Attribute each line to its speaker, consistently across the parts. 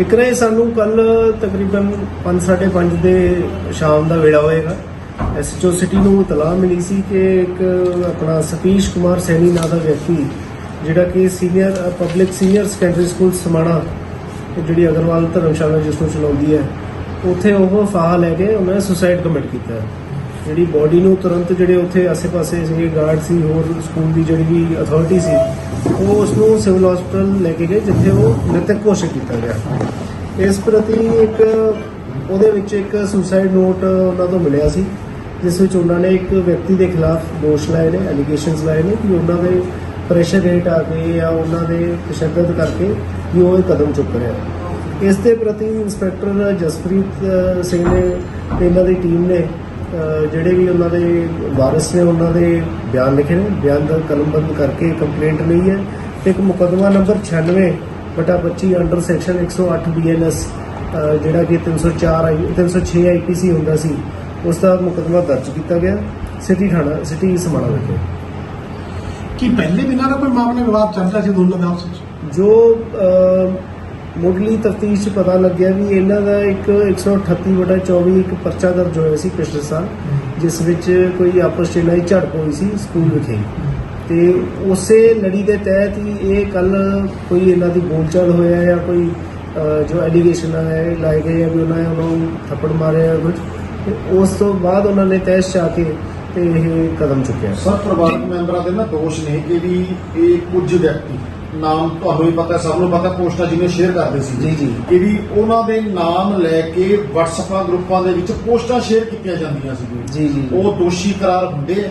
Speaker 1: ਇੱਕ ਰੇ ਸਾਨੂੰ ਕੱਲ ਤਕਰੀਬਨ 5:30 ਦੇ ਸ਼ਾਮ ਦਾ ਵੇਲਾ ਹੋਏਗਾ। ਐਸਐਚਓ ਸਿਟੀ ਨੂੰ ਇਤਲਾਹ ਮਿਲੀ ਸੀ ਕਿ ਇੱਕ ਆਪਣਾ ਸਤੀਸ਼ ਕੁਮਾਰ ਸੈਣੀ ਨਾਂ ਦਾ ਵਿਅਕਤੀ, ਜਿਹੜਾ ਕਿ senior public senior secondary school Samana ਜਿਹੜੀ ਅਗਰਵਾਲ ਧਰਮਸ਼ਾਲਾ ਜਿਸ ਨੂੰ ਚਲਾਉਂਦੀ ਹੈ, ਉੱਥੇ ਉਹ ਫਾਹਾ ਲੈ ਕੇ ਉਹਨਾਂ ਨੇ ਸੁਸਾਈਡ ਕਮਿਟ ਕੀਤਾ। ਜਿਹੜੀ ਬੋਡੀ ਨੂੰ ਤੁਰੰਤ ਜਿਹੜੇ ਉੱਥੇ ਆਸੇ ਪਾਸੇ ਸੀਗੇ ਗਾਰਡ ਸੀ, ਹੋਰ ਸਕੂਲ ਦੀ ਜਿਹੜੀ ਵੀ ਅਥਾਰਟੀ ਸੀ, ਉਹ ਉਸ ਨੂੰ ਸਿਵਲ ਹਸਪੀਟਲ ਲੈ ਕੇ ਗਏ, ਜਿੱਥੇ ਉਹ ਮ੍ਰਿਤਕ ਘੋਸ਼ਿਤ ਕੀਤਾ ਗਿਆ। ਇਸ ਪ੍ਰਤੀ ਇੱਕ ਉਹਦੇ ਵਿੱਚ ਇੱਕ ਸੁਸਾਈਡ ਨੋਟ ਉਹਨਾਂ ਤੋਂ ਮਿਲਿਆ ਸੀ, ਜਿਸ ਵਿੱਚ ਉਹਨਾਂ ਨੇ ਇੱਕ ਵਿਅਕਤੀ ਦੇ ਖਿਲਾਫ ਦੋਸ਼ ਲਾਏ ਨੇ ਐਲੀਗੇਸ਼ਨਸ ਲਾਏ ਨੇ ਕਿ ਉਹਨਾਂ ਦੇ ਪ੍ਰੈਸ਼ਰ ਰੇਟ ਆ ਕੇ ਜਾਂ ਉਹਨਾਂ ਦੇ ਤਸ਼ੱਦਦ ਕਰਕੇ ਵੀ ਉਹ ਇਹ ਕਦਮ ਚੁੱਕ ਰਿਹਾ ਇਸ ਦੇ ਪ੍ਰਤੀ ਇੰਸਪੈਕਟਰ ਜਸਪ੍ਰੀਤ ਸਿੰਘ ਨੇ ਤੇ ਇਹਨਾਂ ਦੀ ਟੀਮ ਨੇ ਜਿਹੜੇ ਵੀ ਉਹਨਾਂ ਦੇ ਵਾਰਿਸ ਨੇ, ਉਹਨਾਂ ਦੇ ਬਿਆਨ ਲਿਖੇ ਨੇ। ਬਿਆਨ ਦਾ ਕਲਮਬੰਦ ਕਰਕੇ ਕੰਪਲੇਂਟ ਲਈ ਹੈ। ਤੇ ਇੱਕ ਮੁਕੱਦਮਾ ਨੰਬਰ 96 ਬਟਾ 25 ਅੰਡਰ ਸੈਕਸ਼ਨ 108 ਬੀਐਨਐਸ ਜਿਹੜਾ ਕਿ 304 ਆਈ 306 ਆਈਪੀਸੀ ਹੁੰਦਾ ਸੀ ਉਸ ਦਾ ਮੁਕੱਦਮਾ ਦਰਜ ਕੀਤਾ ਗਿਆ ਸਿਟੀ ਥਾਣਾ ਸਿਟੀ ਸਮਾਣਾ ਵਿਖੇ।
Speaker 2: ਕਿ ਪਹਿਲੇ ਦਿਨਾਂ ਦਾ ਕੋਈ ਮਾਮਲਾ ਵਿਵਾਦ ਚੱਲ ਰਿਹਾ ਸੀ ਦੋਨਾਂ ਦੇ ਆਪਸ ਵਿੱਚ?
Speaker 1: ਜੋ ਮੁੱਢਲੀ ਤਫਤੀਸ਼ ਪਤਾ ਲੱਗਿਆ ਵੀ ਇਹਨਾਂ ਦਾ ਇੱਕ 138 ਵਟਾ 24 ਇੱਕ ਪਰਚਾ ਦਰਜ ਹੋਇਆ ਸੀ ਪਿਛਲੇ ਸਾਲ ਜਿਸ ਵਿੱਚ ਕੋਈ ਆਪਸ 'ਚ ਇਹਨਾਂ ਦੀ ਝੜਪ ਹੋਈ ਸੀ ਸਕੂਲ ਵਿਖੇ। ਤੇ ਉਸੇ ਲੜੀ ਦੇ ਤਹਿਤ ਹੀ ਇਹ ਕੱਲ ਕੋਈ ਇਹਨਾਂ ਦੀ ਬੋਲਚਾਲ ਹੋਇਆ ਜਾਂ ਕੋਈ ਜੋ ਐਲੀਗੇਸ਼ਨ ਹੈ ਲਾਏ ਗਏ ਆ ਵੀ ਉਹਨਾਂ ਨੇ ਉਹਨਾਂ ਨੂੰ ਥੱਪੜ ਮਾਰਿਆ ਕੁਝ ਤੇ ਉਸ ਤੋਂ ਬਾਅਦ ਉਹਨਾਂ ਨੇ ਤੈਸ਼ ਚਾ ਕੇ ਤੇ ਇਹ ਕਦਮ ਚੁੱਕਿਆ।
Speaker 3: ਸਰ ਪਰਿਵਾਰਕ ਮੈਂਬਰਾਂ ਦੇ ਨਾ ਦੋਸ਼ ਨੇ ਕਿ ਵੀ ਇਹ ਕੁਝ ਵਿਅਕਤੀ ਨਾਮ ਤੁਹਾਨੂੰ ਵੀ ਪਤਾ ਸਭ ਨੂੰ ਪਤਾ ਪੋਸਟਾਂ ਜਿਵੇਂ ਸ਼ੇਅਰ ਕਰਦੇ ਸੀ।
Speaker 1: ਜੀ, ਜੀ।
Speaker 3: ਕਿ ਵੀ ਉਹਨਾਂ ਦੇ ਨਾਮ ਲੈ ਕੇ WhatsApp ਗਰੁੱਪਾਂ ਦੇ ਵਿੱਚ ਪੋਸਟਾਂ ਸ਼ੇਅਰ ਕੀਤੀਆਂ ਜਾਂਦੀਆਂ ਸੀ।
Speaker 1: ਜੀ, ਜੀ।
Speaker 3: ਉਹ ਦੋਸ਼ੀ ਕਰਾਰ ਹੁੰਦੇ ਆ।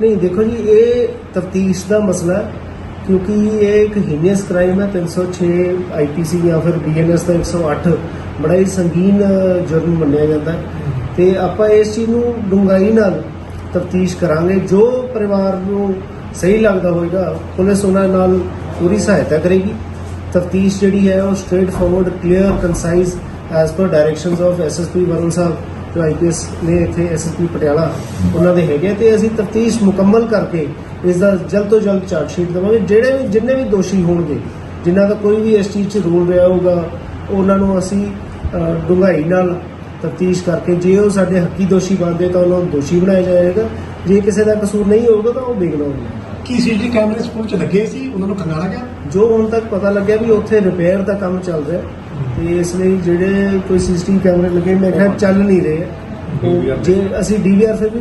Speaker 1: ਨਹੀਂ, ਦੇਖੋ ਜੀ, ਇਹ ਤਫਤੀਸ਼ ਦਾ ਮਸਲਾ ਹੈ, ਕਿਉਂਕਿ ਇਹ ਇੱਕ ਹੀਨੀਅਸ ਕ੍ਰਾਈਮ ਹੈ 306 ਆਈਪੀਸੀ ਜਾਂ ਫਿਰ ਬੀਐਨਐਸ ਦਾ 108 ਬੜਾ ਹੀ ਸੰਗੀਨ ਜੁਰਮ ਮੰਨਿਆ ਜਾਂਦਾ ਹੈ। ਤੇ ਆਪਾਂ ਇਸ ਚੀਜ਼ ਨੂੰ ਡੂੰਘਾਈ ਨਾਲ ਤਫਤੀਸ਼ ਕਰਾਂਗੇ, ਜੋ ਪਰਿਵਾਰ ਨੂੰ ਸਹੀ ਲੱਗਦਾ ਹੋਵੇਗਾ ਪੁਲਿਸ ਉਹਨਾਂ ਨਾਲ ਪੂਰੀ ਸਹਾਇਤਾ ਕਰੇਗੀ। ਤਫਤੀਸ਼ ਜਿਹੜੀ ਹੈ, ਉਹ straight forward clear concise as per directions of SSP Varun Sahib. ਜੋ ਆਈਪੀਐਸ ਨੇ ਇੱਥੇ ਐਸਐਸਪੀ ਪਟਿਆਲਾ ਉਹਨਾਂ ਦੇ ਹੈਗੇ ਤੇ ਅਸੀਂ ਤਫਤੀਸ਼ ਮੁਕੰਮਲ ਕਰਕੇ ਇਸ ਦਾ ਜਲਦ ਤੋਂ ਜਲਦ ਚਾਰਟ ਸ਼ੀਟ ਦੇਵਾਂਗੇ। ਜਿਹੜੇ ਵੀ ਜਿੰਨੇ ਵੀ ਦੋਸ਼ੀ ਹੋਣਗੇ ਜਿਨ੍ਹਾਂ ਦਾ ਕੋਈ ਵੀ ਇਸ ਚੀਜ਼ 'ਚ ਰੋਲ ਰਿਹਾ ਹੋਊਗਾ ਉਹਨਾਂ ਨੂੰ ਅਸੀਂ ਅ, ਡੂੰਘਾਈ ਨਾਲ ਤਫਤੀਸ਼ ਕਰਕੇ ਜੇ ਉਹ ਸਾਡੇ ਹੱਕੀ ਦੋਸ਼ੀ ਬਣਦੇ ਤਾਂ ਉਹਨਾਂ ਨੂੰ ਦੋਸ਼ੀ ਬਣਾਇਆ ਜਾਏਗਾ। ਜੇ ਕਿਸੇ ਦਾ ਕਸੂਰ ਨਹੀਂ ਹੋਊਗਾ ਤਾਂ ਉਹ ਬੇਗੁਨਾਹ ਹੋਊਗਾ
Speaker 2: ਕੀ ਸੀਸੀਟੀਵੀ ਕੈਮਰੇ ਸਕੂਲ 'ਚ ਲੱਗੇ ਸੀ? ਉਹਨਾਂ ਨੂੰ ਖੰਗਾਲਾ ਗਿਆ?
Speaker 1: ਜੋ ਹੁਣ ਤੱਕ ਪਤਾ ਲੱਗਿਆ ਵੀ ਉੱਥੇ ਰਿਪੇਅਰ ਦਾ ਕੰਮ ਚੱਲ ਰਿਹਾ। ਤੇ ਇਸ ਲਈ ਜਿਹੜੇ ਕੋਈ ਸੀਸੀਟੀਵੀ ਕੈਮਰੇ ਲੱਗੇ ਮੇਰੇ ਖਿਆਲ ਚੱਲ ਨਹੀਂ ਰਹੇ। ਉਹ ਜੇ ਅਸੀਂ ਡੀਵੀਆਰ ਫਿਰ ਵੀ